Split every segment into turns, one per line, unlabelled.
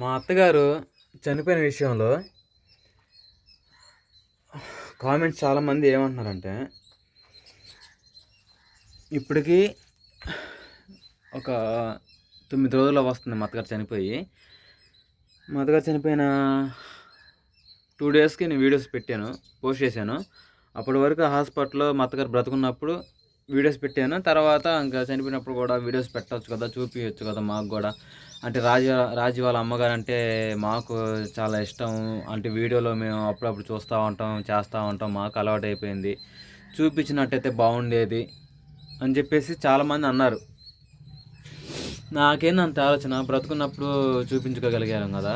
మా అత్తగారు చనిపోయిన విషయంలో కామెంట్స్ చాలామంది ఏమంటున్నారంటే ఇప్పటికీ ఒక తొమ్మిది రోజుల్లో వస్తుంది మా అత్తగారు చనిపోయి. మా అత్తగారు చనిపోయిన టూ డేస్కి నేను వీడియోస్ పెట్టాను పోస్ట్ చేశాను. అప్పటి వరకు హాస్పిటల్లో మా అత్తగారు బ్రతుకున్నప్పుడు వీడియోస్ పెట్టాను. తర్వాత ఇంకా చనిపోయినప్పుడు కూడా వీడియోస్ పెట్టవచ్చు కదా చూపించచ్చు కదా మాకు కూడా. అంటే రాజు రాజు వాళ్ళ అమ్మగారు అంటే మాకు చాలా ఇష్టం. అంటే వీడియోలో మేము అప్పుడప్పుడు చూస్తూ ఉంటాం చేస్తూ ఉంటాం. మాకు అలవాటు అయిపోయింది చూపించినట్టయితే బాగుండేది అని చెప్పేసి చాలామంది అన్నారు. నాకేంది అంత ఆలోచన? బ్రతుకున్నప్పుడు చూపించుకోగలిగాను కదా.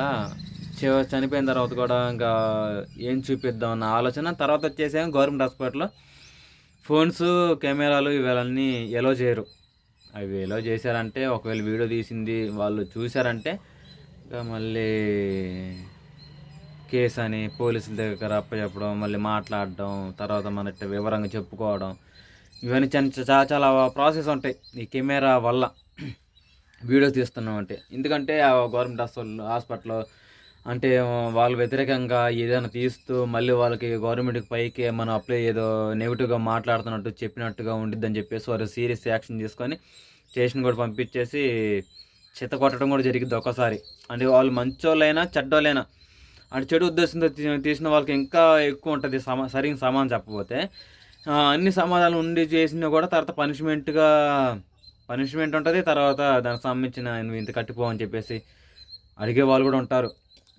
చివ చనిపోయిన తర్వాత కూడా ఇంకా ఏం చూపిద్దాం అన్న ఆలోచన. తర్వాత వచ్చేసాము గవర్నమెంట్ హాస్పిటల్లో ఫోన్స్ కెమెరాలు ఇవన్నీ ఎలో చేయరు. అవి ఎలా చేశారంటే ఒకవేళ వీడియో తీసింది వాళ్ళు చూశారంటే ఇంకా మళ్ళీ కేసు అని పోలీసుల దగ్గర అప్పచెప్పడం మళ్ళీ మాట్లాడడం తర్వాత మన వివరంగా చెప్పుకోవడం ఇవన్నీ చాలా చాలా ప్రాసెస్ ఉంటాయి ఈ కెమెరా వల్ల. వీడియోస్ తీస్తున్నాం అంటే. ఎందుకంటే ఆ గవర్నమెంట్ హాస్పిటల్ హాస్పిటల్లో అంటే వాళ్ళ వ్యతిరేకంగా ఏదైనా తీస్తూ మళ్ళీ వాళ్ళకి గవర్నమెంట్కి పైకి మనం అప్లై ఏదో నెగిటివ్గా మాట్లాడుతున్నట్టు చెప్పినట్టుగా ఉండిద్దని చెప్పేసి వారు సీరియస్ యాక్షన్ తీసుకొని స్టేషన్ కూడా పంపించేసి చెత్త కొట్టడం కూడా జరిగింది ఒక్కసారి. అంటే వాళ్ళు మంచోళ్ళైనా చెడ్డోళ్ళైనా. అంటే చెడు ఉద్దేశంతో తీసిన వాళ్ళకి ఇంకా ఎక్కువ ఉంటుంది సమా సరైన సమానం చెప్పకపోతే. అన్ని సమాధానాలు ఉండి చేసినా కూడా తర్వాత పనిష్మెంట్గా పనిష్మెంట్ ఉంటుంది తర్వాత దానికి సంబంధించిన నువ్వు ఇంత కట్టిపో అని చెప్పేసి అడిగే వాళ్ళు కూడా ఉంటారు.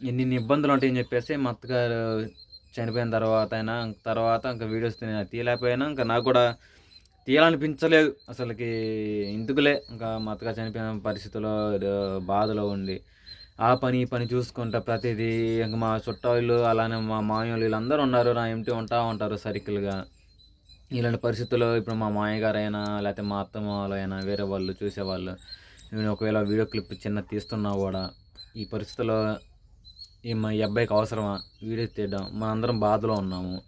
ఎన్ని ఇబ్బందులు ఉంటాయని చెప్పేసి మా అత్తగారు చనిపోయిన తర్వాత అయినా తర్వాత ఇంకా వీడియోస్ తీ- తీయలేకపోయినా ఇంకా నాకు కూడా తీయాలనిపించలేదు. అసలుకి ఇందుకులే ఇంకా మా అత్తగారు చనిపోయిన పరిస్థితిలో బాధలో ఉండి ఆ పని ఈ పని చూసుకుంటా ప్రతిదీ ఇంకా మా చుట్టాలు అలానే మా మామయ్యలు వీళ్ళందరూ ఉన్నారు నా ఇంటి ఉంటా ఉంటారు సర్కిల్గా. ఇలాంటి పరిస్థితుల్లో ఇప్పుడు మా మామయ్యగారైనా లేకపోతే మా అత్తమ్మ వాళ్ళు అయినా వేరే వాళ్ళు చూసేవాళ్ళు. నేను ఒకవేళ వీడియో క్లిప్ చిన్న తీస్తున్నా కూడా ఈ పరిస్థితుల్లో ఈ మా ఈ అబ్బాయికి అవసరమా? వీడియో తీయడం మనందరం బాధలో ఉన్నాము.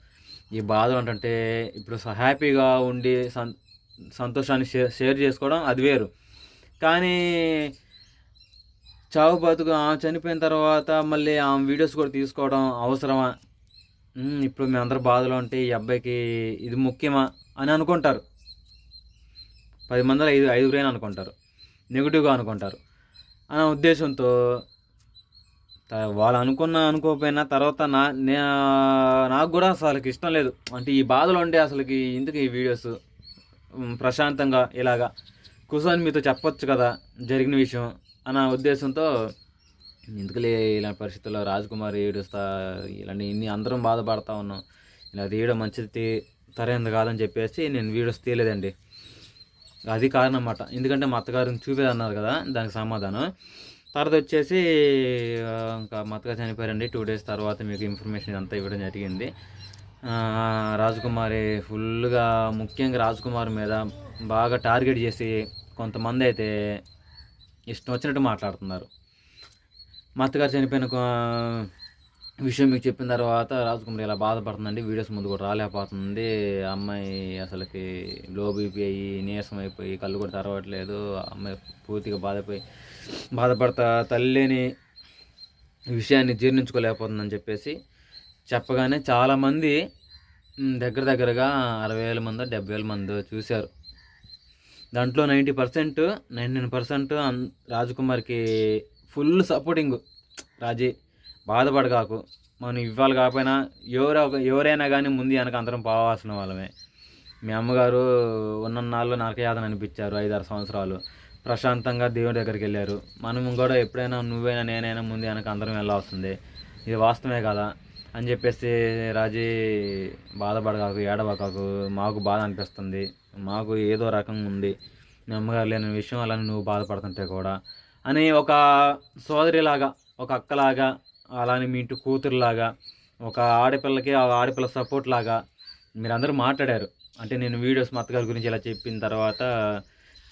ఈ బాధలు ఏంటంటే ఇప్పుడు హ్యాపీగా ఉండి సం సంతోషాన్ని షేర్ చేసుకోవడం అది వేరు. కానీ చావు బతుకు ఆమె చనిపోయిన తర్వాత మళ్ళీ ఆమె వీడియోస్ కూడా తీసుకోవడం అవసరమా? ఇప్పుడు ఇప్పుడు మేమందరం బాధలో ఉంటే ఈ అబ్బాయికి ఇది ముఖ్యమా? అని అనుకుంటారు. పది మందిలో ఐదు ఐదుగురైనా అనుకుంటారు. నెగిటివ్గా అనుకుంటారు. అనే ఉద్దేశంతో వాళ్ళు అనుకున్న అనుకోకపోయినా తర్వాత నా నే నాకు కూడా అసలుకి ఇష్టం లేదు. అంటే ఈ బాధలు ఉండే అసలుకి ఎందుకు ఈ వీడియోస్? ప్రశాంతంగా ఇలాగా కూర్చొని మీతో చెప్పొచ్చు కదా జరిగిన విషయం అన్న ఉద్దేశంతో ఎందుకులే ఇలాంటి పరిస్థితుల్లో రాజకుమారి ఏడుస్తా ఇలాంటి ఇన్ని అందరం బాధపడతా ఉన్నాం. ఇలా తీయడం మంచిది తీ- సరైనది కాదని చెప్పేసి నేను వీడియోస్ తీయలేదండి. అది కారణం అన్నమాట. ఎందుకంటే మా అత్తగారిని చూపేదన్నారు కదా దానికి సమాధానం. తర్వాత వచ్చేసి ఇంకా మతగా చనిపోయారండి. టూ డేస్ తర్వాత మీకు ఇన్ఫర్మేషన్ అంతా ఇవ్వడం జరిగింది. రాజకుమారి ఫుల్గా ముఖ్యంగా రాజకుమారి మీద బాగా టార్గెట్ చేసి కొంతమంది అయితే ఇష్టం వచ్చినట్టు మాట్లాడుతున్నారు. మా అత్తగారు చనిపోయిన విషయం మీకు చెప్పిన తర్వాత రాజకుమారి ఇలా బాధపడుతుందండి? వీడియోస్ ముందు కూడా రాలేకపోతుంది. ఆ అమ్మాయి అసలుకి లో బీపీ అయ్యి నీరసం అయిపోయి కళ్ళు కూడా తెరవట్లేదు. అమ్మాయి పూర్తిగా బాధపోయి బాధపడతా తల్లిని విషయాన్ని జీర్ణించుకోలేకపోతుందని చెప్పేసి చెప్పగానే చాలామంది దగ్గర దగ్గరగా అరవై వేల మందో డెబ్బై వేల మందో చూశారు. దాంట్లో ninety percent ninety nine percent రాజకుమార్కి full supporting. రాజీ బాధపడగాకు. మనం ఇవ్వాలి కాకపోయినా ఎవరో ఎవరైనా కానీ ముందు వెనక అందరం పోవాల్సిన వాళ్ళమే. మీ అమ్మగారు ఉన్నన్నాళ్ళు నరకయాతన అనిపించారు ఐదారు సంవత్సరాలు. ప్రశాంతంగా దేవుడి దగ్గరికి వెళ్ళారు. మనం కూడా ఎప్పుడైనా నువ్వైనా నేనైనా ముందు వెనక అందరం వెళ్ళాల్సిందే. ఇది వాస్తవమే కదా అని చెప్పేసి రాజీ బాధపడకాకు ఏడవకాకు మాకు బాధ అనిపిస్తుంది. మాకు ఏదో రకంగా ఉంది. నమ్మగారు లేని విషయం అలానే నువ్వు బాధపడుతుంటే కూడా. అని ఒక సోదరిలాగా ఒక అక్కలాగా అలానే మీ ఇంటి కూతురులాగా ఒక ఆడపిల్లకి ఆ ఆడపిల్ల సపోర్ట్ లాగా మీరందరూ మాట్లాడారు. అంటే నేను వీడియోస్ మా అత్తగారి గురించి ఇలా చెప్పిన తర్వాత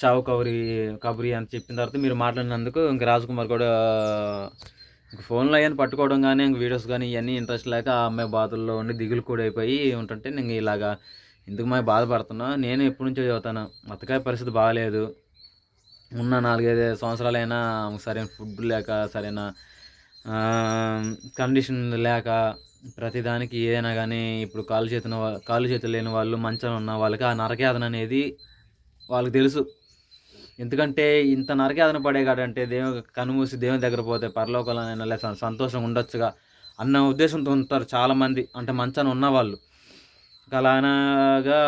చావు కబురి కబురి అని చెప్పిన తర్వాత మీరు మాట్లాడినందుకు ఇంక రాజకుమార్ కూడా ఇంక ఫోన్లో అయ్యాను పట్టుకోవడం కానీ ఇంక వీడియోస్ కానీ ఇవన్నీ ఇంట్రెస్ట్ లేక ఆ అమ్మాయి బాధల్లో ఉండి దిగులు కూడా అయిపోయి ఉంటుంటే నేను ఇలాగా ఎందుకు మా బాధపడుతున్నా? నేను ఎప్పటి నుంచో చదువుతాను. అత్తకాయ పరిస్థితి బాగాలేదు. ఉన్న నాలుగైదు సంవత్సరాలైనా సరైన ఫుడ్ లేక సరైన కండిషన్ లేక ప్రతిదానికి ఏదైనా కానీ ఇప్పుడు కాలు చేతున కాలు చేతులు లేని వాళ్ళు మంచం ఉన్న వాళ్ళకి ఆ నరకేదన అనేది వాళ్ళకి తెలుసు. ఎందుకంటే ఇంత నరకే పడే పడేగాడంటే దేవుని కనుమూసి దేవుని దగ్గర పోతే పరలోకంలో లేదా సంతోషంగా ఉండొచ్చుగా అన్న ఉద్దేశంతో ఉంటారు చాలామంది. అంటే మంచాన ఉన్నవాళ్ళు. అలాగా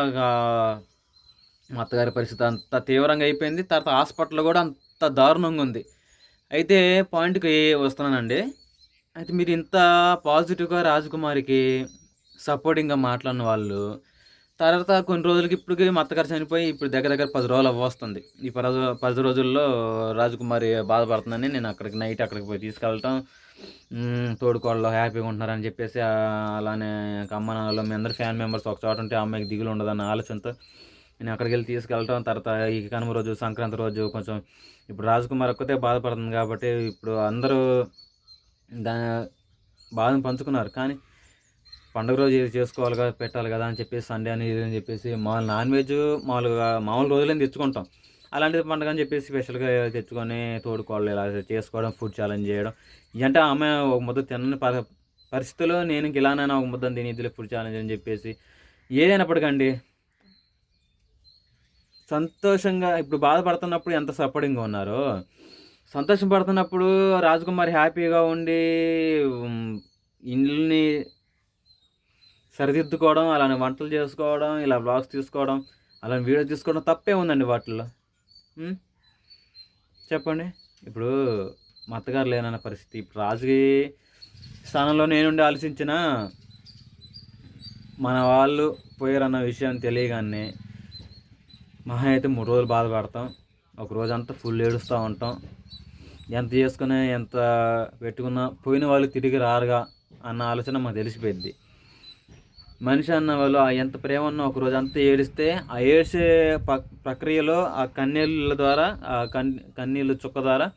మా అత్తగారి పరిస్థితి అంత తీవ్రంగా అయిపోయింది. తర్వాత హాస్పిటల్ కూడా అంత దారుణంగా ఉంది. అయితే పాయింట్కి వస్తున్నానండి. అయితే మీరు ఇంత పాజిటివ్గా రాజకుమారికి సపోర్టింగ్గా మాట్లాడిన వాళ్ళు తర్వాత కొన్ని రోజులకి ఇప్పటికి మా అత్తగారు చనిపోయి ఇప్పుడు దగ్గర దగ్గర పది రోజులు అవ్వస్తుంది ఈ పది పది రోజుల్లో రాజకుమారి బాధపడుతుందని నేను అక్కడికి నైట్ అక్కడికి పోయి తీసుకెళ్ళటం తోడుకోళ్ళు హ్యాపీగా ఉంటున్నారని చెప్పేసి అలానే అమ్మ నాన్నలో మీ అందరు ఫ్యాన్ మెంబర్స్ ఒక చోట ఉంటే అమ్మాయికి దిగులు ఉండదన్న ఆలోచనతో నేను అక్కడికి వెళ్ళి తీసుకెళ్ళటం. తర్వాత ఈ కనుమ రోజు సంక్రాంతి రోజు కొంచెం ఇప్పుడు రాజకుమార్ ఒక్కతే బాధపడుతుంది కాబట్టి ఇప్పుడు అందరూ దా బాధను పంచుకున్నారు. కానీ పండుగ రోజు ఇది చేసుకోవాలి కదా పెట్టాలి కదా అని చెప్పేసి సండే అని ఇది అని చెప్పేసి మామూలు నాన్ వెజ్ మామూలుగా మామూలు రోజులని తెచ్చుకుంటాం. అలాంటిది పండుగ అని చెప్పేసి స్పెషల్గా తెచ్చుకొని తోడుకోవాలి ఇలా చేసుకోవడం ఫుడ్ ఛాలెంజ్ చేయడం. అంటే ఆమె ఒక ముద్ద తినని పరిస్థితుల్లో నేను ఇలానైనా ఒక ముద్దని తిని ఫుడ్ ఛాలెంజ్ అని చెప్పేసి ఏదైనప్పటికండి సంతోషంగా ఇప్పుడు బాధపడుతున్నప్పుడు ఎంత సపోర్టింగ్గా ఉన్నారో సంతోషం పడుతున్నప్పుడు రాజకుమారి హ్యాపీగా ఉండి ఇండ్లని సరిదిద్దుకోవడం అలానే వంటలు చేసుకోవడం ఇలా బ్లాగ్స్ తీసుకోవడం అలానే వీడియో తీసుకోవడం తప్పే ఉందండి వాటిల్లో. చెప్పండి. ఇప్పుడు మా అత్తగారు లేనన్న పరిస్థితి? ఇప్పుడు రాజుకి స్థానంలో నేనుండి ఆలోచించిన మన వాళ్ళు పోయారన్న విషయం తెలియగానే మహా అయితే మూడు రోజులు బాధపడతాం. ఒక రోజంతా ఫుల్ ఏడుస్తూ ఉంటాం. ఎంత చేసుకున్నా ఎంత పెట్టుకున్నా పోయిన వాళ్ళు తిరిగి రారుగా అన్న ఆలోచన మాకు తెలిసిపోయింది. మనిషి అన్న వాళ్ళు ఎంత ప్రేమ ఉన్నా ఒక రోజు అంతా ఏడిస్తే ఆ ఏడ్చే ప్రక్రియలో ఆ కన్నీళ్ళ ద్వారా ఆ కన్ కన్నీళ్ళు చుక్క ద్వారా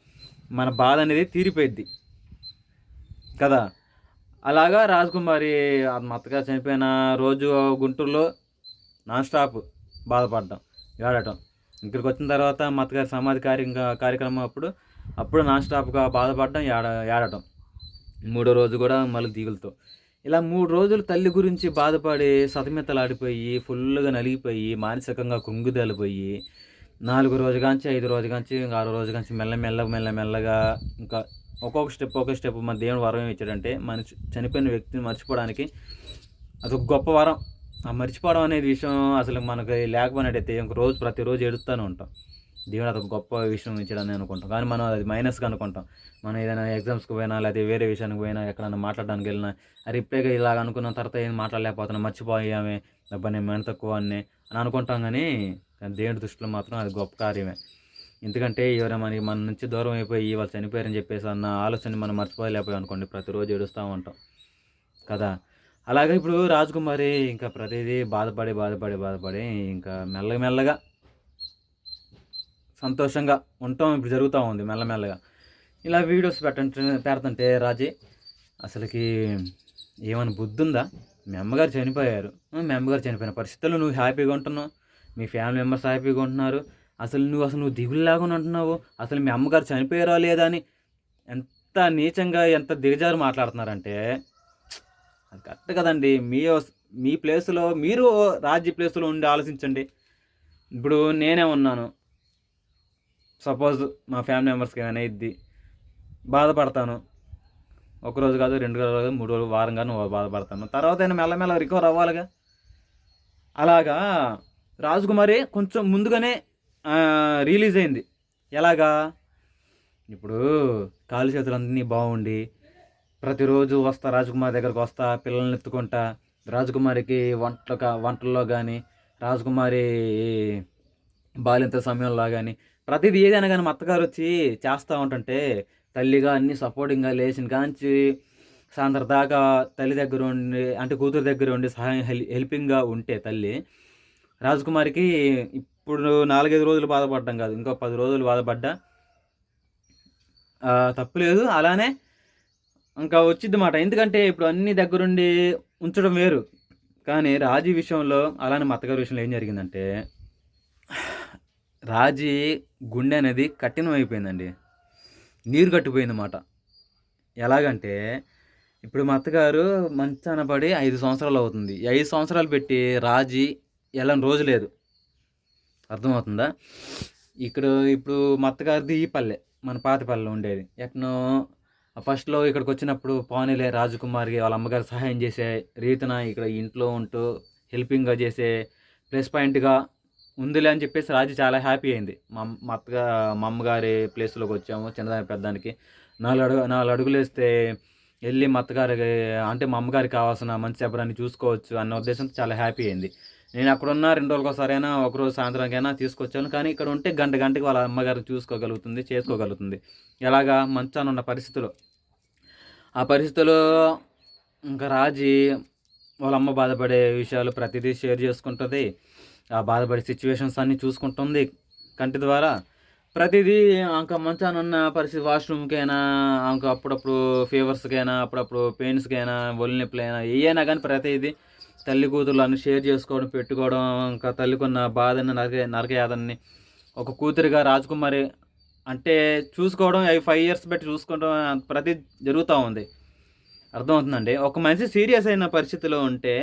మన బాధ అనేది తీరిపోయిద్ది. కదా? అలాగా రాజకుమారి మత్తగా చనిపోయిన రోజు గుంటూరులో నాన్ స్టాప్ బాధపడ్డాం ఏడటం ఇక్కడికి వచ్చిన తర్వాత మత్తగారి సమాధి కార్య కార్యక్రమం అప్పుడు అప్పుడు నాన్ స్టాప్గా బాధపడడం ఏడ ఏడటం మూడో రోజు కూడా మళ్ళీ దిగులతో. ఇలా మూడు రోజులు తల్లి గురించి బాధపడి సతమెత్తలాడిపోయి ఫుల్గా నలిగిపోయి మానసికంగా కుంగుదలిపోయి నాలుగు రోజు కాంచి ఐదు రోజు కాంచి ఇంకా ఆరో రోజు కాంచి మెల్ల మెల్ల మెల్ల మెల్లగా ఇంకా ఒక్కొక్క స్టెప్ ఒక్కొక్క స్టెప్ మన దేవుని వరం ఏమి ఇచ్చాడంటే మనిషి చనిపోయిన వ్యక్తిని మర్చిపోవడానికి అదొక గొప్ప వరం. ఆ మర్చిపోవడం అనేది విషయం అసలు మనకి లేకపోయినట్టయితే ఇంక రోజు ప్రతిరోజు ఎడుస్తూనే ఉంటాం. దేవుడు అదొక గొప్ప విషయం ఇచ్చాడని అనుకుంటాం. కానీ మనం అది మైనస్గా అనుకుంటాం. మనం ఏదైనా ఎగ్జామ్స్కి పోయినా లేకపోతే వేరే విషయానికి పోయినా ఎక్కడైనా మాట్లాడడానికి వెళ్ళినా అది ఇప్పుడే ఇలాగ అనుకున్న తర్వాత ఏం మాట్లాడలేకపోతున్నా మర్చిపోయామే డబ్బా నేను తక్కువ అని అని అనుకుంటాం కానీ దేవుడి దృష్టిలో మాత్రం అది గొప్ప కార్యమే. ఎందుకంటే ఎవరైనా మనకి మన నుంచి దూరం అయిపోయి వాళ్ళు చనిపోయారని చెప్పేసి అన్న ఆలోచన మనం మర్చిపోలేకపోయాం అనుకోండి ప్రతిరోజు ఏడుస్తూ ఉంటాం. కదా? అలాగే ఇప్పుడు రాజకుమారి ఇంకా ప్రతిదీ బాధపడి బాధపడి బాధపడి ఇంకా మెల్లమెల్లగా సంతోషంగా ఉండటం ఇప్పుడు జరుగుతూ ఉంది మెల్లమెల్లగా. ఇలా వీడియోస్ పెట్టంటే పెడుతుంటే రాజీ అసలుకి ఏమైనా బుద్ధి ఉందా మీ అమ్మగారు చనిపోయారు. మీ అమ్మగారు చనిపోయిన పరిస్థితుల్లో నువ్వు హ్యాపీగా ఉంటున్నావు. మీ ఫ్యామిలీ మెంబర్స్ హ్యాపీగా ఉంటున్నారు. అసలు నువ్వు అసలు నువ్వు దిగులులాగా ఉంటున్నావు. అసలు మీ అమ్మగారు చనిపోయారా లేదా అని ఎంత నీచంగా ఎంత దిగజారు మాట్లాడుతున్నారంటే అది కరెక్ట్ కదండి. మీ మీ ప్లేస్లో మీరు రాజ్య ప్లేస్లో ఉండి ఆలోచించండి. ఇప్పుడు నేనే ఉన్నాను. సపోజ్ మా ఫ్యామిలీ మెంబర్స్కి ఏమైనా ఇద్ది బాధపడతాను. ఒకరోజు కాదు రెండు రోజులు కాదు మూడు రోజులు వారం కానీ బాధపడతాను. తర్వాత నేను మెల్లమెల్ల రికవర్ అవ్వాలిగా. అలాగా రాజకుమారి కొంచెం ముందుగానే రిలీజ్ అయింది. ఎలాగా? ఇప్పుడు కాలు చేతులు అన్నీ బాగుండి ప్రతిరోజు వస్తా రాజకుమారి దగ్గరకు వస్తా పిల్లల్ని ఎత్తుకుంటా రాజకుమారికి వంటలు వంటల్లో కానీ రాజకుమారి బాలింత సమయంలో కానీ ప్రతిదీ ఏదైనా కానీ మా అత్తగారు వచ్చి చేస్తూ ఉంటుంటే తల్లిగా అన్ని సపోర్టింగ్గా లేచిన కాంచి సాయంత్రం దాకా తల్లి దగ్గర ఉండి అంటే కూతురు దగ్గర ఉండి సహాయం హెల్పింగ్గా ఉంటే తల్లి రాజకుమారికి ఇప్పుడు నాలుగైదు రోజులు బాధపడ్డాం కాదు ఇంకో పది రోజులు బాధపడ్డా. తప్పులేదు అలానే ఇంకా వచ్చింది మాట. ఎందుకంటే ఇప్పుడు అన్ని దగ్గరుండి ఉంచడం వేరు. కానీ రాజీ విషయంలో అలానే మత్తగారి విషయంలో ఏం జరిగిందంటే రాజీ గుండె అనేది కఠినమైపోయిందండి నీరు కట్టిపోయింది అన్నమాట ఎలాగంటే ఇప్పుడు మా అత్తగారు మంచాన పడి ఐదు సంవత్సరాలు అవుతుంది. ఐదు సంవత్సరాలు పెట్టి రాజీ వెళ్ళని రోజు లేదు. అర్థమవుతుందా? ఇక్కడ ఇప్పుడు మా అత్తగారిది ఈ పల్లె మన పాత పల్లె ఉండేది. ఎక్కడో ఫస్ట్లో ఇక్కడికి వచ్చినప్పుడు పానీలే రాజకుమారికి వాళ్ళ అమ్మగారు సహాయం చేసే రీతిన ఇక్కడ ఇంట్లో ఉంటూ హెల్పింగ్గా చేసే ప్లస్ పాయింట్గా ఉందిలే అని చెప్పేసి రాజు చాలా హ్యాపీ అయింది. మా అమ్మ- మా అత్తగా మా అమ్మగారి ప్లేస్లోకి వచ్చాము చిన్నదాని పెద్దానికి. నాలుగు అడుగు నాలుగు అడుగులు వేస్తే వెళ్ళి మా అత్తగారికి అంటే మా అమ్మగారికి కావాల్సిన మంచి చెప్పడాన్ని చూసుకోవచ్చు అన్న ఉద్దేశంతో చాలా హ్యాపీ అయింది. నేను అక్కడ రెండు రోజులకు ఒకసారైనా ఒకరోజు సాయంత్రానికైనా తీసుకొచ్చాను. కానీ ఇక్కడ ఉంటే గంట గంటకి వాళ్ళ అమ్మగారిని చూసుకోగలుగుతుంది చేసుకోగలుగుతుంది. ఎలాగా మంచాన ఉన్న పరిస్థితిలో. ఆ పరిస్థితిలో ఇంకా రాజీ వాళ్ళ అమ్మ బాధపడే విషయాలు ప్రతిదీ షేర్ చేసుకుంటుంది. ఆ బాధపడే సిచ్యువేషన్స్ అన్నీ చూసుకుంటుంది. కంటి ద్వారా ప్రతిదీ ఇంకా మంచాన ఉన్న పరిస్థితి వాష్రూమ్కైనా ఇంకా అప్పుడప్పుడు ఫీవర్స్కైనా అప్పుడప్పుడు పెయిన్స్కైనా ఒళ్ళు నొప్పులైనా ఏయైనా కానీ ప్రతిదీ తల్లి కూతురు అన్ని షేర్ చేసుకోవడం పెట్టుకోవడం ఇంకా తల్లికున్న బాధని నరక నరకయాదని ఒక కూతురిగా రాజకుమారి అంటే చూసుకోవడం అవి ఫైవ్ ఇయర్స్ పెట్టి చూసుకోవడం ప్రతి జరుగుతూ ఉంది. అర్థమవుతుందండి? ఒక మనిషి సీరియస్ అయిన పరిస్థితిలో ఉంటే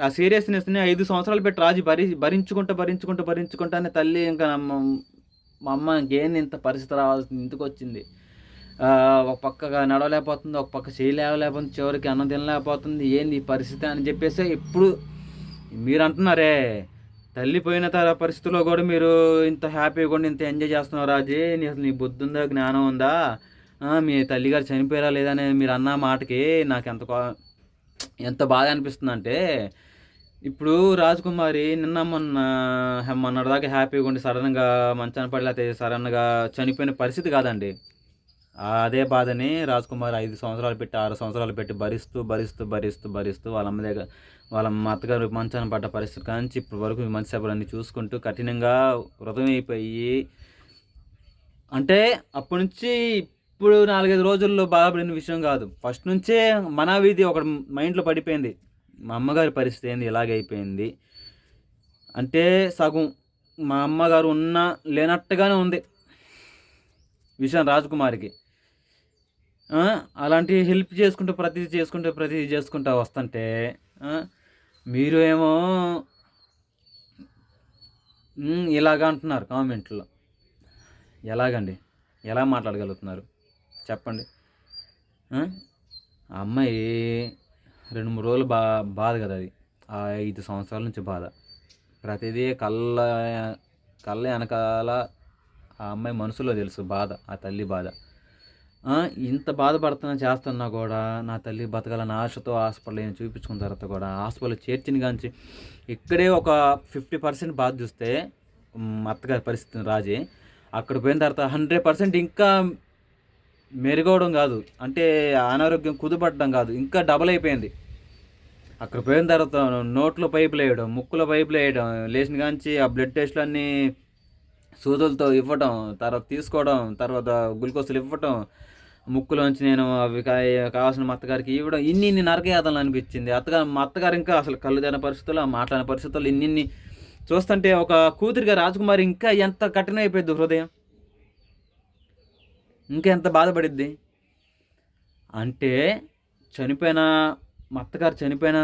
ఆ సీరియస్నెస్ని ఐదు సంవత్సరాలు పెట్టి రాజు భరి భరించుకుంటూ భరించుకుంటూ భరించుకుంటానే తల్లి ఇంకా మా అమ్మ ఇంకేంది ఇంత పరిస్థితి రావాల్సింది ఇందుకు వచ్చింది ఒక పక్కగా నడవలేకపోతుంది ఒక పక్క చేయలేకపోతుంది చివరికి అన్నం తినలేకపోతుంది ఏంది ఈ పరిస్థితి అని చెప్పేసి ఇప్పుడు మీరు అంటున్నారే తల్లి పోయిన తర పరిస్థితిలో కూడా మీరు ఇంత హ్యాపీగా కూడా ఇంత ఎంజాయ్ చేస్తున్నారు రాజీ నీ అసలు నీ బుద్ధి ఉందా జ్ఞానం ఉందా? మీ తల్లిగారు చనిపోయారా లేదా అనేది మీరు అన్న మాటకి నాకు ఎంత కో- ఎంత బాధ అనిపిస్తుంది అంటే ఇప్పుడు రాజకుమారి నిన్న మొన్న హె- మొన్నటిదాకా హ్యాపీగా ఉండి సడన్గా మంచాన పడి లేకపోతే సడన్గా చనిపోయిన పరిస్థితి కాదండి. అదే బాధని రాజకుమారి ఐదు సంవత్సరాలు పెట్టి ఆరు సంవత్సరాలు పెట్టి భరిస్తూ భరిస్తూ భరిస్తూ భరిస్తూ వాళ్ళ అమ్మ దగ్గర వాళ్ళ మా అత్తగారు మంచాన పడ్డ పరిస్థితి కాంచి ఇప్పటి వరకు మంచి చూసుకుంటూ కఠినంగా వ్రతం అయిపోయి అంటే అప్పటి నుంచి ఇప్పుడు నాలుగైదు రోజుల్లో బాధపడిన విషయం కాదు. ఫస్ట్ నుంచే మన వీధి ఒక మైండ్లో పడిపోయింది. మా అమ్మగారి పరిస్థితి ఏంది? ఇలాగైపోయింది. అంటే సగం మా అమ్మగారు ఉన్న లేనట్టుగానే ఉంది. విషయం రాజకుమారికి. అలాంటి హెల్ప్ చేసుకుంటూ ప్రతిదీ చేసుకుంటూ ప్రతిదీ చేసుకుంటూ వస్తుంటే మీరు ఏమో ఇలాగ ఇలాగా అంటున్నారు కామెంట్లో. ఎలాగండి? ఎలా మాట్లాడగలుగుతున్నారు? చెప్పండి. అమ్మాయి రెండు మూడు రోజులు బా బాధ కదా అది. ఆ ఐదు సంవత్సరాల నుంచి బాధ. ప్రతిదీ కళ్ళ కళ్ళ వెనకాల ఆ అమ్మాయి మనసులో తెలుసు బాధ ఆ తల్లి బాధ. ఇంత బాధపడుతున్నా చేస్తున్నా కూడా నా తల్లి బతకాలని ఆశతో హాస్పిటల్ నేను చూపించుకున్న తర్వాత కూడా హాస్పిటల్ చేర్చిన కాంచి ఇక్కడే ఒక ఫిఫ్టీ పర్సెంట్ బాధ చూస్తే అత్తగారి పరిస్థితి రాజే. అక్కడ పోయిన తర్వాత హండ్రెడ్ పర్సెంట్ ఇంకా మెరుగవడం కాదు. అంటే అనారోగ్యం కుదుపడడం కాదు. ఇంకా డబల్ అయిపోయింది. అక్కడ పోయిన తర్వాత నోట్లో పైపులు వేయడం ముక్కులో పైపులు వేయడం లేచిన కాంచి ఆ బ్లడ్ టెస్ట్లు అన్నీ సూదులతో ఇవ్వడం తర్వాత తీసుకోవడం తర్వాత గ్లూకోజులు ఇవ్వటం ముక్కులోంచి నేను అవి కావాల్సిన మా అత్తగారికి ఇవ్వడం ఇన్ని ఇన్ని నరకయాతలు అనిపించింది. అత్తగారు మా అత్తగారు ఇంకా అసలు కళ్ళు తిన పరిస్థితులు మాట్లాడిన పరిస్థితులు ఇన్నిన్ని చూస్తుంటే ఒక కూతురిగా రాజకుమారి ఇంకా ఎంత కఠినమైపోయింది హృదయం. ఇంకా ఎంత బాధపడిద్ది? అంటే చనిపోయిన మా అత్తగారు చనిపోయిన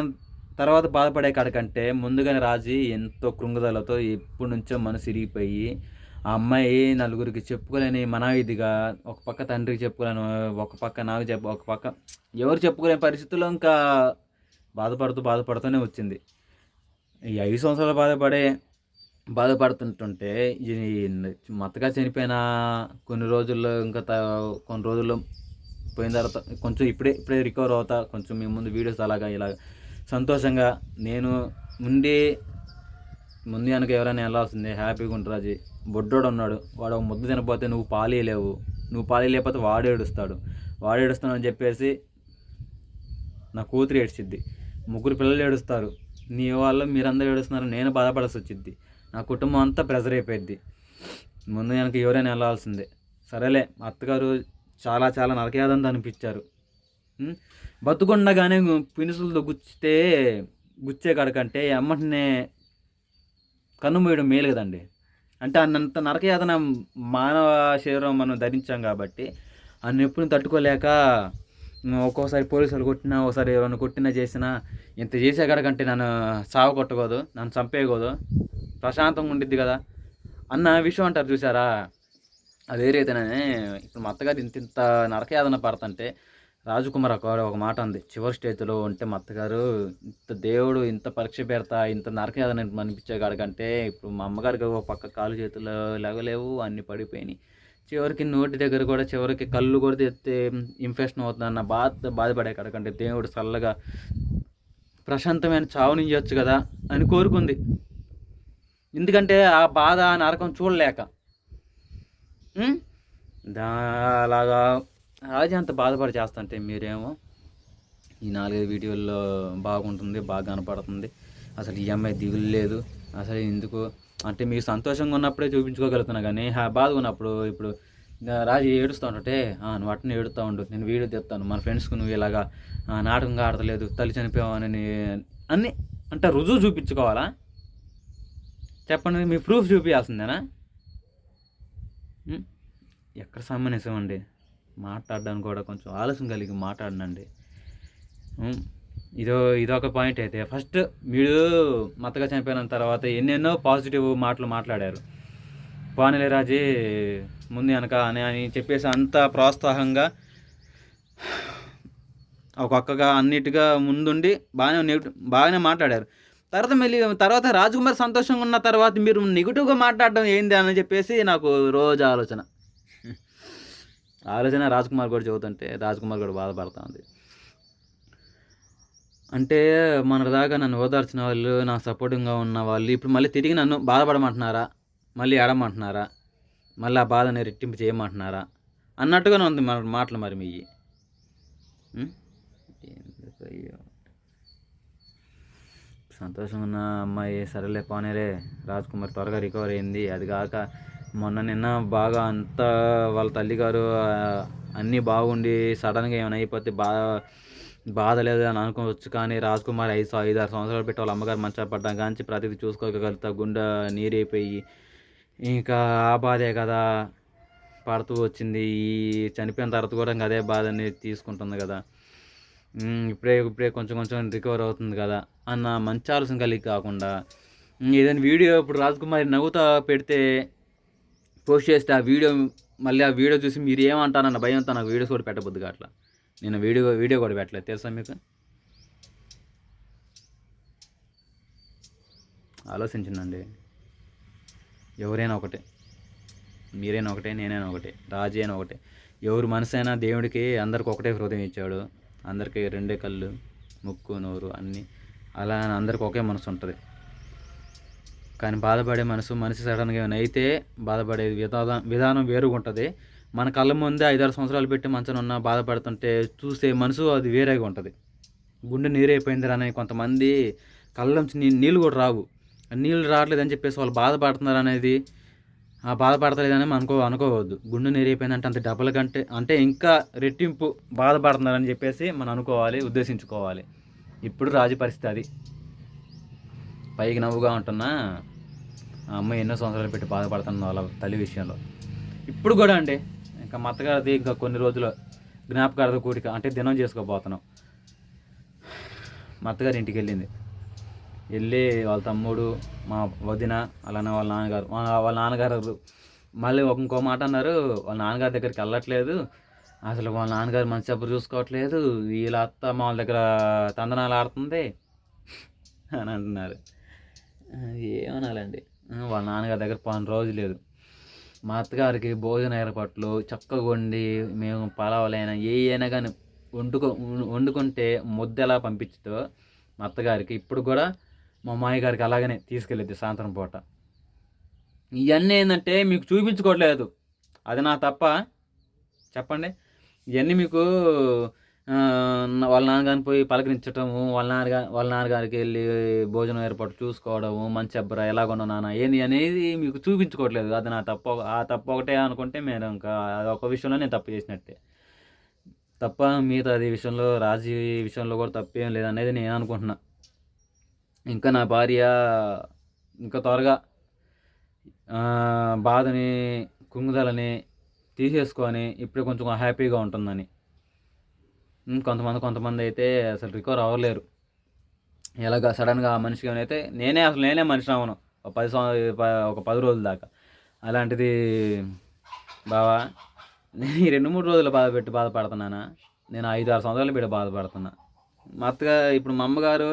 తర్వాత బాధపడే కాడకంటే ముందుగానే రాజీ ఎంతో కృంగుదలతో ఎప్పటి నుంచో మనసు ఇరిగిపోయి ఆ అమ్మాయి నలుగురికి చెప్పుకోలేని మనవిధిగా ఒక పక్క తండ్రికి చెప్పుకోలేను ఒక పక్క నాకు చెప్ప ఒక పక్క ఎవరు చెప్పుకోలేని పరిస్థితుల్లో ఇంకా బాధపడుతూ బాధపడుతూనే వచ్చింది. ఈ ఐదు సంవత్సరాలు బాధపడే బాధపడుతుంటుంటే ఈ మత్తగా చనిపోయిన కొన్ని రోజుల్లో ఇంకా కొన్ని రోజుల్లో పోయిన తర్వాత కొంచెం ఇప్పుడే ఇప్పుడే రికవర్ అవుతా కొంచెం మీ ముందు వీడియోస్ అలాగా ఇలా సంతోషంగా నేను ఉండి ముందు వెనక ఎవరైనా వెళ్ళాల్సిందే హ్యాపీగా ఉంటుంది బొడ్డోడు ఉన్నాడు వాడు ఒక ముద్ద తినపోతే నువ్వు పాలేయలేవు నువ్వు పాలేయలేకపోతే వాడు ఏడుస్తాడు. వాడు ఏడుస్తాను అని చెప్పేసి నా కూతురు ఏడ్చిద్ది. ముగ్గురు పిల్లలు ఏడుస్తారు. నీ వాళ్ళు మీరందరూ ఏడుస్తున్నారు నేను బాధపడాల్సి వచ్చింది నా కుటుంబం అంతా ప్రెజర్ అయిపోయింది ముందు వెనక ఎవరైనా వెళ్ళాల్సిందే. సరేలే మా అత్తగారు చాలా చాలా నరకయాదంతా అనిపించారు. బతుకుండగానే పినుసులతో గుచ్చితే గుచ్చే కాడకంటే అమ్మటనే కన్ను మూయడం మేలు కదండి. అంటే అన్నంత నరకయాతన మానవ శరీరం మనం ధరించాం కాబట్టి ఆ నొప్పిని తట్టుకోలేక ఒక్కోసారి పోలీసులు కొట్టినా ఒకసారి ఎవరైనా కొట్టినా చేసినా ఇంత చేసే కాడకంటే నన్ను సావ కొట్టకూడదు నన్ను చంపేయకూడదు. ప్రశాంతంగా ఉండిద్ది కదా. అన్న విషయం అంటారు చూసారా? అది ఏదైతేనే ఇప్పుడు మా అత్తగారు ఇంత ఇంత నరకయాదన పడుతుంటే రాజకుమార్ ఒక ఒక మాట ఉంది చివరి స్టేజ్లో ఉంటే మా అత్తగారు ఇంత దేవుడు ఇంత పరీక్ష పెడతా ఇంత నరకయాదన అనిపించే కంటే ఇప్పుడు మా అమ్మగారికి ఒక పక్క కాలు చేతులు లేవలేవు అన్నీ పడిపోయినాయి. చివరికి నోటి దగ్గర కూడా చివరికి కళ్ళు కూడా తెస్తే ఇన్ఫెక్షన్ అవుతుందన్న బాధ బాధపడే కడకంటే దేవుడు చల్లగా ప్రశాంతమైన చావునించవచ్చు కదా అని కోరుకుంది. ఎందుకంటే ఆ బాధ నరకం చూడలేక. దా అలాగా రాజు అంత బాధపడి చేస్తుంటే మీరేమో ఈ నాలుగైదు వీడియోల్లో బాగుంటుంది బాగా కనపడుతుంది. అసలు ఈ అమ్మాయి దిగులు లేదు అసలు ఎందుకు? అంటే మీకు సంతోషంగా ఉన్నప్పుడే చూపించుకోగలుగుతున్నా కానీ ఆ బాధగా ఉన్నప్పుడు ఇప్పుడు రాజు ఏడుస్తూ ఉంటే నువ్వు అట్నే ఏడుస్తూ ఉండు నేను వీడియో తెస్తాను. మన ఫ్రెండ్స్కి నువ్వు ఇలాగా ఆ, నాటకంగా ఆడతలేదు తల్లి చనిపోయావని అన్నీ అంటే రుజువు చూపించుకోవాలా? చెప్పండి మీ ప్రూఫ్ చూపించాల్సిందేనా ఎక్కడ సమ్మనిసం అండి మాట్లాడడానికి కూడా కొంచెం ఆలస్యం కలిగి మాట్లాడనండి. ఇదో ఇదొక పాయింట్ అయితే ఫస్ట్ మీరు మత్తగా చనిపోయిన తర్వాత ఎన్నెన్నో పాజిటివ్ మాటలు మాట్లాడారు. పానెల ముందు వెనక అని అని చెప్పేసి అంత ప్రోత్సాహంగా ఒక అక్కగా అన్నిటిగా ముందుండి బాగానే బాగానే మాట్లాడారు. తర్వాత మళ్ళీ తర్వాత రాజకుమార్ సంతోషంగా ఉన్న తర్వాత మీరు నెగిటివ్గా మాట్లాడడం ఏంది అని చెప్పేసి నాకు రోజు ఆలోచన. ఆలోచన రాజ్కుమార్ కూడా చెబుతుంటే రాజ్కుమార్ కూడా బాధపడతా ఉంది. అంటే మన దాకా నన్ను ఓదార్చిన వాళ్ళు నా సపోర్టింగ్గా ఉన్న వాళ్ళు ఇప్పుడు మళ్ళీ తిరిగి నన్ను బాధపడమంటున్నారా? మళ్ళీ ఎడమంటున్నారా మళ్ళీ ఆ బాధని రెట్టింపు చేయమంటున్నారా? అన్నట్టుగానే ఉంది మన మాటలు మరి మీ అయ్యో. సంతోషంగా ఉన్న అమ్మాయి. సరేలే పోనేలే. రాజ్ కుమార్ త్వరగా రికవర్ అయింది. అది కాక మొన్న నిన్న బాగా అంతా వాళ్ళ తల్లిగారు అన్నీ బాగుండి సడన్గా ఏమైనా అయిపోతే బాగా బాధ లేదు అని అనుకోవచ్చు. కానీ రాజ్ కుమార్ ఐదు ఐదు ఆరు సంవత్సరాలు పెట్టి వాళ్ళ అమ్మగారు మంచిగా పడ్డా కానీ ప్రతిదీ చూసుకోగలుగుతా గుండె నీరైపోయి. ఇంకా ఆ బాధే కదా పడుతూ వచ్చింది. ఈ చనిపోయిన తర్వాత కూడా ఇంకా అదే బాధని తీసుకుంటుంది కదా. ఇప్పుడే ఇప్పుడే కొంచెం కొంచెం రికవర్ అవుతుంది కదా అన్న మంచి ఆలోచన కలిగి కాకుండా. ఏదైనా వీడియో ఇప్పుడు రాజ్కుమారి నవ్వుతా పెడితే పోస్ట్ చేస్తే ఆ వీడియో మళ్ళీ ఆ వీడియో చూసి మీరు ఏమంటారన్న భయంతో నాకు వీడియోస్ కూడా పెట్టబద్దు అట్లా. నేను వీడియో వీడియో కూడా పెట్టలేదు. తెలుసా మీకు? ఆలోచించండి ఎవరైనా ఒకటే. మీరైనా ఒకటే నేనైనా ఒకటే రాజు ఒకటే. ఎవరు మనసు అయినా దేవుడికి అందరికి ఒకటే హృదయం ఇచ్చాడు. అందరికీ రెండే కళ్ళు ముక్కు నోరు అన్నీ అలా అని అందరికి ఒకే మనసు ఉంటుంది. కానీ బాధపడే మనసు మనిషి సడన్గా ఏమైనా అయితే బాధపడే విధానం విధానం వేరుగా ఉంటుంది. మన కళ్ళ ముందే ఐదారు సంవత్సరాలు పెట్టి మంచం ఉన్న బాధపడుతుంటే చూసే మనసు అది వేరేగా ఉంటుంది. గుండె నీరైపోయిందిరా అని కొంతమంది కళ్ళ నుంచి నీ- నీళ్ళు కూడా రావు. నీళ్ళు రావట్లేదని చెప్పేసి వాళ్ళు బాధపడుతున్నారు అనేది బాధపడతలేదని మనం అనుకో అనుకోవద్దు. గుండె నేరైపోయిందంటే అంత డబ్బుల కంటే అంటే ఇంకా రెట్టింపు బాధపడుతున్నారని చెప్పేసి మనం అనుకోవాలి ఉద్దేశించుకోవాలి. ఇప్పుడు రాజు పరిస్థితి అది. పైకి నవ్వుగా ఉంటున్నా ఆ అమ్మాయి ఎన్నో సంవత్సరాలు పెట్టి బాధపడుతున్న వాళ్ళ తల్లి విషయంలో. ఇప్పుడు కూడా అండి ఇంకా మా అత్తగారిది ఇంకా కొన్ని రోజులు జ్ఞాపకార్థ కూడిక అంటే దినం చేసుకోబోతున్నాం. మా అత్తగారి ఇంటికి వెళ్ళింది. వెళ్ళి వాళ్ళ తమ్ముడు మా వదిన అలానే వాళ్ళ నాన్నగారు మా- వాళ్ళ నాన్నగారు మళ్ళీ ఒక ఇంకో మాట అన్నారు వాళ్ళ నాన్నగారి దగ్గరికి వెళ్ళట్లేదు. అసలు వాళ్ళ నాన్నగారు మంచి చెప్పు చూసుకోవట్లేదు. వీళ్ళ అత్త మా వాళ్ళ దగ్గర తందనాలు ఆడుతుంది అని అంటున్నారు. ఏమనాలండి? వాళ్ళ నాన్నగారి దగ్గర పని రోజు లేదు. మా అత్తగారికి భోజన ఏర్పాట్లు చక్కగా వండి మేము పలావలైనా ఏ అయినా కానీ వండుకో వండుకుంటే ముద్ద ఎలా పంపించుతో మా అత్తగారికి ఇప్పుడు కూడా మా అమ్మాయి గారికి అలాగనే తీసుకెళ్ళిద్ది సాయంత్రం పూట. ఇవన్నీ ఏంటంటే మీకు చూపించుకోవట్లేదు. అది నా తప్ప. చెప్పండి. ఇవన్నీ మీకు వాళ్ళ నాన్నగారిని పోయి పలకరించటము వాళ్ళ నాన్నగా వాళ్ళ నాన్నగారికి వెళ్ళి భోజనం ఏర్పాటు చూసుకోవడము మంచి అబ్బరా ఎలాగొన్నా నాన్న ఏంది అనేది మీకు చూపించుకోవట్లేదు. అది నా తప్ప ఆ తప్ప ఒకటే అనుకుంటే నేను ఇంకా ఒక విషయంలో నేను తప్పు చేసినట్టే. తప్ప మిగతా అది విషయంలో రాజీ విషయంలో కూడా తప్పేం లేదనేది నేను అనుకుంటున్నాను ఇంకా నా భార్య ఇంకా త్వరగా బాధని కుంగుదలని తీసేసుకొని ఇప్పుడు కొంచెం హ్యాపీగా ఉంటుందని. కొంతమంది కొంతమంది అయితే అసలు రికవర్ అవ్వలేరు. ఎలాగ సడన్గా ఆ మనిషికి అయితే నేనే అసలు నేనే మనిషి అవను. ఒక పది ఒక పది రోజుల దాకా. అలాంటిది బావా నేను ఈ రెండు మూడు రోజులు బాధ పెట్టి బాధపడుతున్నానా? నేను ఐదు ఆరు సంవత్సరాలు పెట్టి బాధపడుతున్నా. మా అత్తగా ఇప్పుడు మా అమ్మగారు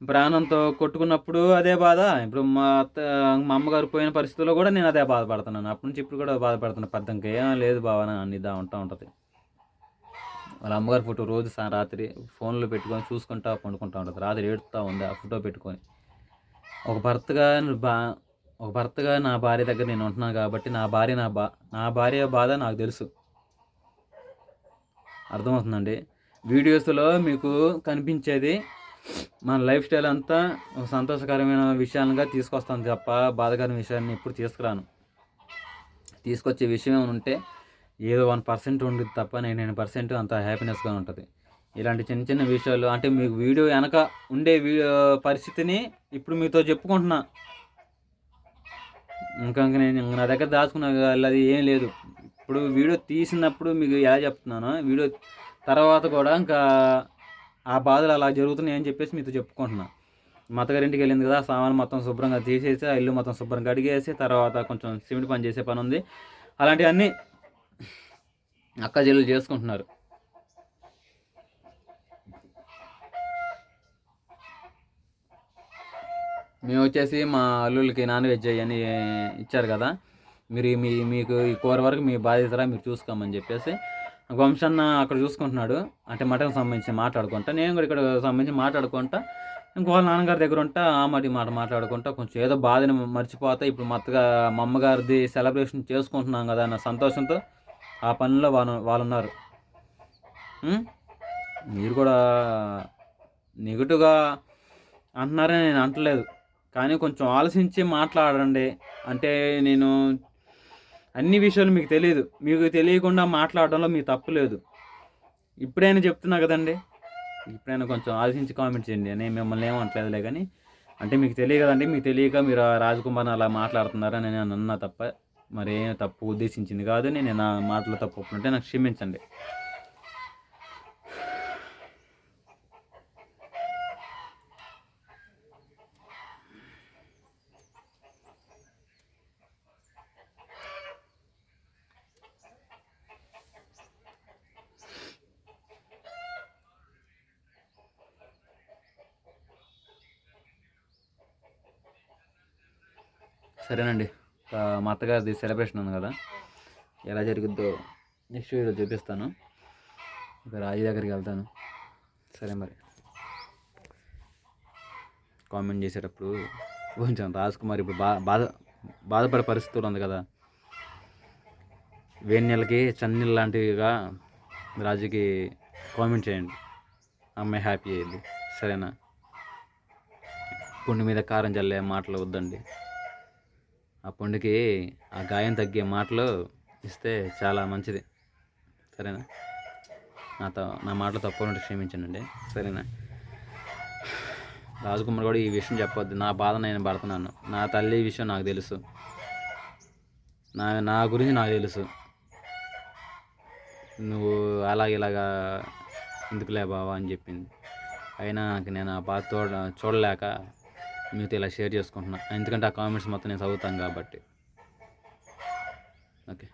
ప్రాణంతో కొట్టుకున్నప్పుడు అదే బాధ. ఇప్పుడు మా అత్త మా అమ్మగారు పోయిన పరిస్థితుల్లో కూడా నేను అదే బాధపడుతున్నాను. అప్పటి నుంచి ఇప్పుడు కూడా బాధపడుతున్నాను పెద్దంకి ఏం లేదు బావా అని అన్నిదా ఉంటా ఉంటుంది. వాళ్ళ అమ్మగారి ఫోటో రోజు సా రాత్రి ఫోన్లో పెట్టుకొని చూసుకుంటా పండుకుంటా ఉంటుంది. రాత్రి ఏడుస్తూ ఉంది ఆ ఫోటో పెట్టుకొని. ఒక భర్తగా బా ఒక భర్తగా నా భార్య దగ్గర నేను ఉంటున్నాను కాబట్టి నా భార్య నా బా నా భార్య బాధ నాకు తెలుసు. అర్థమవుతుందండి? వీడియోస్లో మీకు కనిపించేది మన లైఫ్ స్టైల్ అంతా సంతోషకరమైన విషయాలుగా తీసుకొస్తాను తప్ప బాధకరమైన విషయాన్ని ఎప్పుడు తీసుకురాను. తీసుకొచ్చే విషయం ఏమైనా ఉంటే ఏదో వన్ పర్సెంట్ ఉండదు తప్ప నైన్ నైన్ పర్సెంట్ అంత హ్యాపీనెస్గా ఉంటుంది. ఇలాంటి చిన్న చిన్న విషయాలు అంటే మీకు వీడియో వెనక ఉండే వీడియో పరిస్థితిని ఇప్పుడు మీతో చెప్పుకుంటున్నా. ఇంకా నేను నా దగ్గర దాచుకున్న అది ఏం లేదు. ఇప్పుడు వీడియో తీసినప్పుడు మీకు ఎలా చెప్తున్నానో వీడియో తర్వాత కూడా ఇంకా ఆ బాధలు అలా జరుగుతున్నాయి అని చెప్పేసి మీతో చెప్పుకుంటున్నా. మా అత్తగారింటికి వెళ్ళింది కదా సామాన్ మొత్తం శుభ్రంగా తీసేసి ఆ ఇల్లు మొత్తం శుభ్రంగా కడిగేసి తర్వాత కొంచెం సిమెంట్ పని చేసే పని ఉంది. అలాంటివన్నీ అక్క చెల్లెలు చేసుకుంటున్నారు. మేము వచ్చేసి మా అల్లుళ్ళకి నాన్ వెజ్ అవన్నీ ఇచ్చారు కదా. మీరు మీ మీకు ఈ కూర వరకు మీ బాధ్యతరా మీరు చూసుకోమని చెప్పేసి వంశన్న అక్కడ చూసుకుంటున్నాడు. అంటే మటన్ సంబంధించి మాట్లాడుకుంటా. నేను కూడా ఇక్కడ సంబంధించి మాట్లాడుకుంటా. ఇంకో వాళ్ళ నాన్నగారి దగ్గర ఉంటా ఆ మాట మాట మాట్లాడుకుంటా. కొంచెం ఏదో బాధని మర్చిపోతా. ఇప్పుడు మత్తగా మా అమ్మగారిది సెలబ్రేషన్ చేసుకుంటున్నాం కదా అన్న సంతోషంతో ఆ పనిలో వాళ్ళు వాళ్ళు ఉన్నారు మీరు కూడా నెగిటివ్గా అంటున్నారని నేను అంటలేదు. కానీ కొంచెం ఆలోచించి మాట్లాడండి. అంటే నేను అన్ని విషయాలు మీకు తెలియదు మీకు తెలియకుండా మాట్లాడడంలో మీ తప్పు లేదు. ఇప్పుడైనా చెప్తున్నా కదండి. ఇప్పుడైనా కొంచెం ఆలోచించి కామెంట్ చేయండి. నేను మిమ్మల్ని ఏమంటలేదులే కానీ అంటే మీకు తెలియదు కదండి. మీకు తెలియక మీరు రాజకుమార్ని అలా మాట్లాడుతున్నారని నేను అన్నా తప్ప మరి ఏం తప్పు ఉద్దేశించింది కాదు. నేను నా మాటలో తప్పు ఒప్పుకుంటే నాకు క్షమించండి. సరేనండి. మా అత్తగారిది సెలబ్రేషన్ ఉంది కదా. ఎలా జరుగుద్దో నెక్స్ట్ వీడియో చూపిస్తాను. ఇక రాజు దగ్గరికి వెళ్తాను. సరే మరి. కామెంట్ చేసేటప్పుడు కొంచెం రాజ్ కుమార్ ఇప్పుడు బా బాధ బాధపడే పరిస్థితులు ఉంది కదా. వేడి నీళ్ళకి చన్నీళ్ళు లాంటివిగా రాజుకి కామెంట్ చేయండి. అమ్మాయి హ్యాపీ అయ్యింది. సరేనా? పుండు మీద కారం చల్లే మాటలు వద్దండి. ఆ పండుకి ఆ గాయం తగ్గే మాటలు ఇస్తే చాలా మంచిది. సరేనా? నాతో నా మాటలు తప్పు ఉంటే క్షమించండి. సరేనా? రాజకుమార్ కూడా ఈ విషయం చెప్పొద్దు. నా బాధ నేను పడుతున్నాను. నా తల్లి విషయం నాకు తెలుసు. నా నా గురించి నాకు తెలుసు. నువ్వు అలాగ ఇలాగా ఎందుకులే బావా అని చెప్పింది. అయినా నాకు నేను ఆ బాధ చూడ చూడలేక మీతో ఇలా షేర్ చేసుకుంటున్నాను ఎందుకంటే ఆ కామెంట్స్ మొత్తం నేను చదువుతాను కాబట్టి. ఓకే.